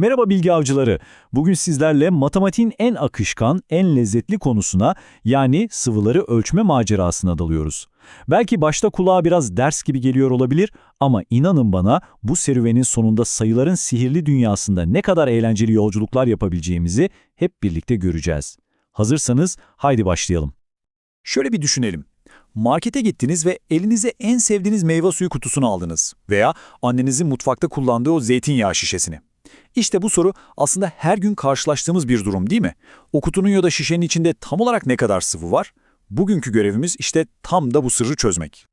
Merhaba bilgi avcıları. Bugün sizlerle matematiğin en akışkan, en lezzetli konusuna yani sıvıları ölçme macerasına dalıyoruz. Belki başta kulağa biraz ders gibi geliyor olabilir ama inanın bana bu serüvenin sonunda sayıların sihirli dünyasında ne kadar eğlenceli yolculuklar yapabileceğimizi hep birlikte göreceğiz. Hazırsanız haydi başlayalım. Şöyle bir düşünelim. Markete gittiniz ve elinize en sevdiğiniz meyve suyu kutusunu aldınız veya annenizin mutfakta kullandığı o zeytinyağı şişesini. İşte bu soru aslında her gün karşılaştığımız bir durum değil mi? O kutunun ya da şişenin içinde tam olarak ne kadar sıvı var? Bugünkü görevimiz işte tam da bu sırrı çözmek.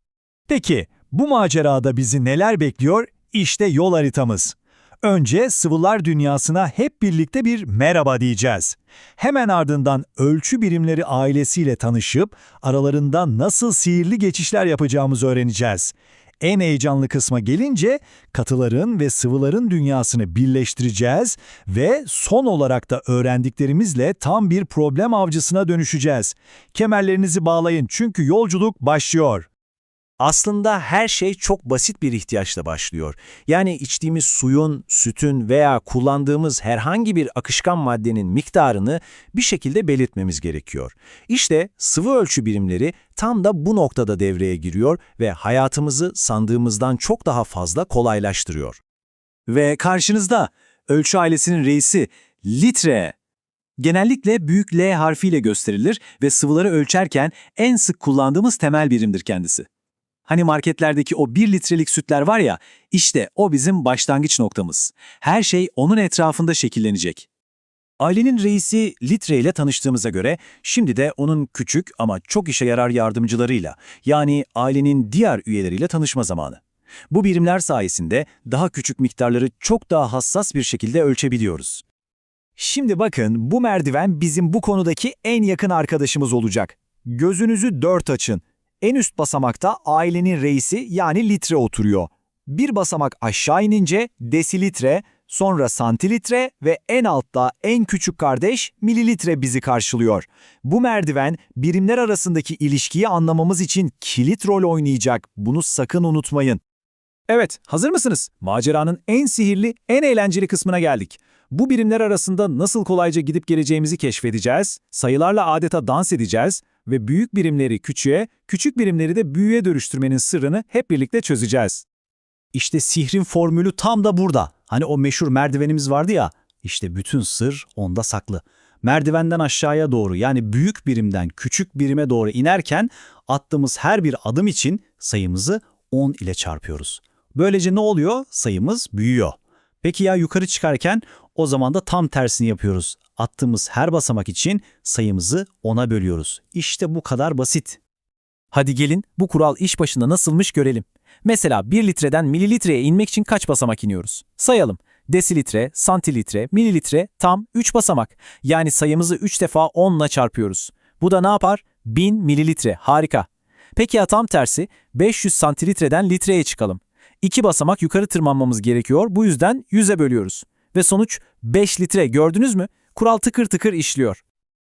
Peki, bu macerada bizi neler bekliyor? İşte yol haritamız. Önce sıvılar dünyasına hep birlikte bir merhaba diyeceğiz. Hemen ardından ölçü birimleri ailesiyle tanışıp aralarında nasıl sihirli geçişler yapacağımızı öğreneceğiz. En heyecanlı kısma gelince katıların ve sıvıların dünyasını birleştireceğiz ve son olarak da öğrendiklerimizle tam bir problem avcısına dönüşeceğiz. Kemerlerinizi bağlayın çünkü yolculuk başlıyor. Aslında her şey çok basit bir ihtiyaçla başlıyor. Yani içtiğimiz suyun, sütün veya kullandığımız herhangi bir akışkan maddenin miktarını bir şekilde belirtmemiz gerekiyor. İşte sıvı ölçü birimleri tam da bu noktada devreye giriyor ve hayatımızı sandığımızdan çok daha fazla kolaylaştırıyor. Ve karşınızda ölçü ailesinin reisi litre. Genellikle büyük L harfiyle gösterilir ve sıvıları ölçerken en sık kullandığımız temel birimdir kendisi. Hani marketlerdeki o 1 litrelik sütler var ya, işte o bizim başlangıç noktamız. Her şey onun etrafında şekillenecek. Ailenin reisi Litre ile tanıştığımıza göre şimdi de onun küçük ama çok işe yarar yardımcılarıyla yani ailenin diğer üyeleriyle tanışma zamanı. Bu birimler sayesinde daha küçük miktarları çok daha hassas bir şekilde ölçebiliyoruz. Şimdi bakın bu merdiven bizim bu konudaki en yakın arkadaşımız olacak. Gözünüzü dört açın. En üst basamakta ailenin reisi yani litre oturuyor. Bir basamak aşağı inince desilitre, sonra santilitre ve en altta en küçük kardeş mililitre bizi karşılıyor. Bu merdiven birimler arasındaki ilişkiyi anlamamız için kilit rol oynayacak. Bunu sakın unutmayın. Evet, hazır mısınız? Maceranın en sihirli, en eğlenceli kısmına geldik. Bu birimler arasında nasıl kolayca gidip geleceğimizi keşfedeceğiz, sayılarla adeta dans edeceğiz ve büyük birimleri küçüğe, küçük birimleri de büyüğe dönüştürmenin sırrını hep birlikte çözeceğiz. İşte sihrin formülü tam da burada. Hani o meşhur merdivenimiz vardı ya, işte bütün sır onda saklı. Merdivenden aşağıya doğru yani büyük birimden küçük birime doğru inerken attığımız her bir adım için sayımızı 10 ile çarpıyoruz. Böylece ne oluyor? Sayımız büyüyor. Peki ya yukarı çıkarken o zaman da tam tersini yapıyoruz. Attığımız her basamak için sayımızı 10'a bölüyoruz. İşte bu kadar basit. Hadi gelin bu kural iş başında nasılmış görelim. Mesela 1 litreden mililitreye inmek için kaç basamak iniyoruz? Sayalım. Desilitre, santilitre, mililitre tam 3 basamak. Yani sayımızı 3 defa 10 ile çarpıyoruz. Bu da ne yapar? 1000 mililitre. Harika. Peki ya tam tersi 500 santilitreden litreye çıkalım. 2 basamak yukarı tırmanmamız gerekiyor. Bu yüzden 100'e bölüyoruz. Ve sonuç 5 litre gördünüz mü? Kural tıkır tıkır işliyor.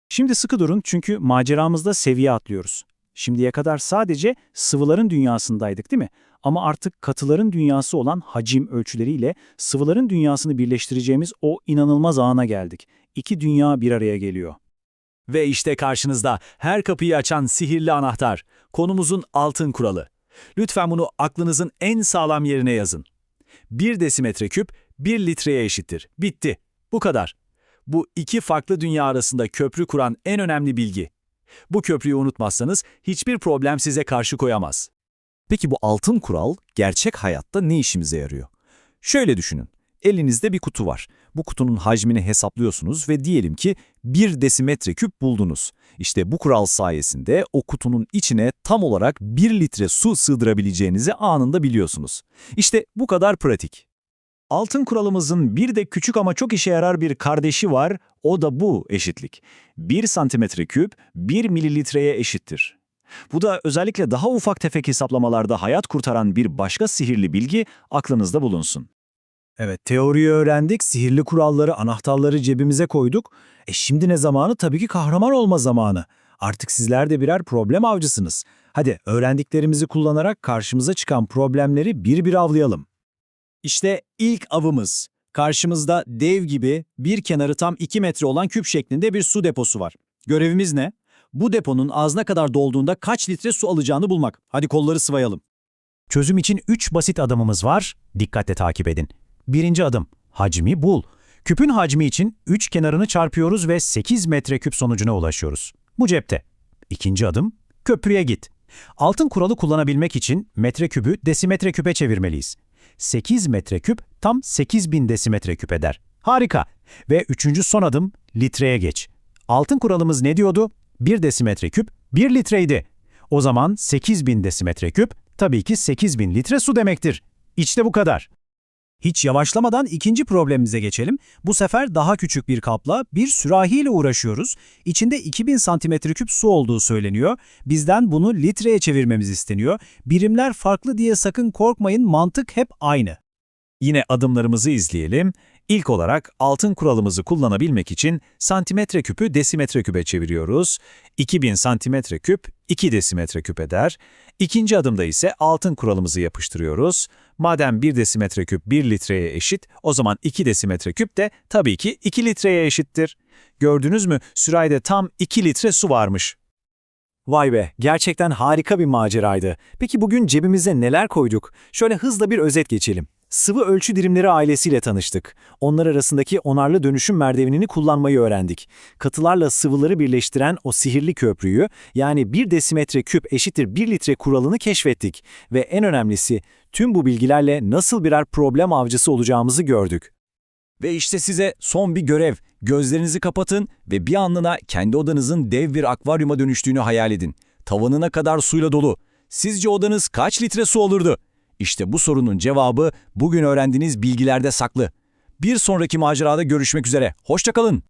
Şimdi sıkı durun çünkü maceramızda seviye atlıyoruz. Şimdiye kadar sadece sıvıların dünyasındaydık değil mi? Ama artık katıların dünyası olan hacim ölçüleriyle sıvıların dünyasını birleştireceğimiz o inanılmaz ana geldik. İki dünya bir araya geliyor. Ve işte karşınızda her kapıyı açan sihirli anahtar, konumuzun altın kuralı. Lütfen bunu aklınızın en sağlam yerine yazın. 1 desimetre küp 1 litreye eşittir. Bitti. Bu kadar. Bu iki farklı dünya arasında köprü kuran en önemli bilgi. Bu köprüyü unutmazsanız hiçbir problem size karşı koyamaz. Peki bu altın kural gerçek hayatta ne işimize yarıyor? Şöyle düşünün. Elinizde bir kutu var. Bu kutunun hacmini hesaplıyorsunuz ve diyelim ki 1 desimetre küp buldunuz. İşte bu kural sayesinde o kutunun içine tam olarak 1 litre su sığdırabileceğinizi anında biliyorsunuz. İşte bu kadar pratik. Altın kuralımızın bir de küçük ama çok işe yarar bir kardeşi var, o da bu eşitlik. 1 santimetre küp 1 mililitreye eşittir. Bu da özellikle daha ufak tefek hesaplamalarda hayat kurtaran bir başka sihirli bilgi aklınızda bulunsun. Evet, teoriyi öğrendik, sihirli kuralları, anahtarları cebimize koyduk. E şimdi ne zamanı? Tabii ki kahraman olma zamanı. Artık sizler de birer problem avcısınız. Hadi öğrendiklerimizi kullanarak karşımıza çıkan problemleri bir bir avlayalım. İşte ilk avımız. Karşımızda dev gibi bir kenarı tam 2 metre olan küp şeklinde bir su deposu var. Görevimiz ne? Bu deponun ağzına kadar dolduğunda kaç litre su alacağını bulmak. Hadi kolları sıvayalım. Çözüm için 3 basit adımımız var. Dikkatle takip edin. Birinci adım, hacmi bul. Küpün hacmi için 3 kenarını çarpıyoruz ve 8 metreküp sonucuna ulaşıyoruz. Bu cepte. İkinci adım, köprüye git. Altın kuralı kullanabilmek için metreküpü desimetreküpe çevirmeliyiz. 8 metreküp tam 8000 desimetreküp eder. Harika. Ve üçüncü son adım, litreye geç. Altın kuralımız ne diyordu? 1 desimetreküp 1 litreydi. O zaman 8000 desimetreküp tabii ki 8000 litre su demektir. İşte bu kadar. Hiç yavaşlamadan ikinci problemimize geçelim. Bu sefer daha küçük bir kapla bir sürahiyle uğraşıyoruz. İçinde 2000 santimetre küp su olduğu söyleniyor. Bizden bunu litreye çevirmemiz isteniyor. Birimler farklı diye sakın korkmayın mantık hep aynı. Yine adımlarımızı izleyelim. İlk olarak altın kuralımızı kullanabilmek için santimetre küpü desimetre küpe çeviriyoruz. 2000 santimetre küp 2 desimetre küp eder. İkinci adımda ise altın kuralımızı yapıştırıyoruz. Madem 1 desimetre küp 1 litreye eşit, o zaman 2 desimetre küp de tabii ki 2 litreye eşittir. Gördünüz mü? Sürahide tam 2 litre su varmış. Vay be, gerçekten harika bir maceraydı. Peki bugün cebimize neler koyduk? Şöyle hızla bir özet geçelim. Sıvı ölçü dirimleri ailesiyle tanıştık. Onlar arasındaki onarlı dönüşüm merdivenini kullanmayı öğrendik. Katılarla sıvıları birleştiren o sihirli köprüyü, yani 1 desimetre küp eşittir 1 litre kuralını keşfettik. Ve en önemlisi, tüm bu bilgilerle nasıl birer problem avcısı olacağımızı gördük. Ve işte size son bir görev. Gözlerinizi kapatın ve bir anlığına kendi odanızın dev bir akvaryuma dönüştüğünü hayal edin. Tavanına kadar suyla dolu. Sizce odanız kaç litre su olurdu? İşte bu sorunun cevabı bugün öğrendiğiniz bilgilerde saklı. Bir sonraki macerada görüşmek üzere. Hoşçakalın.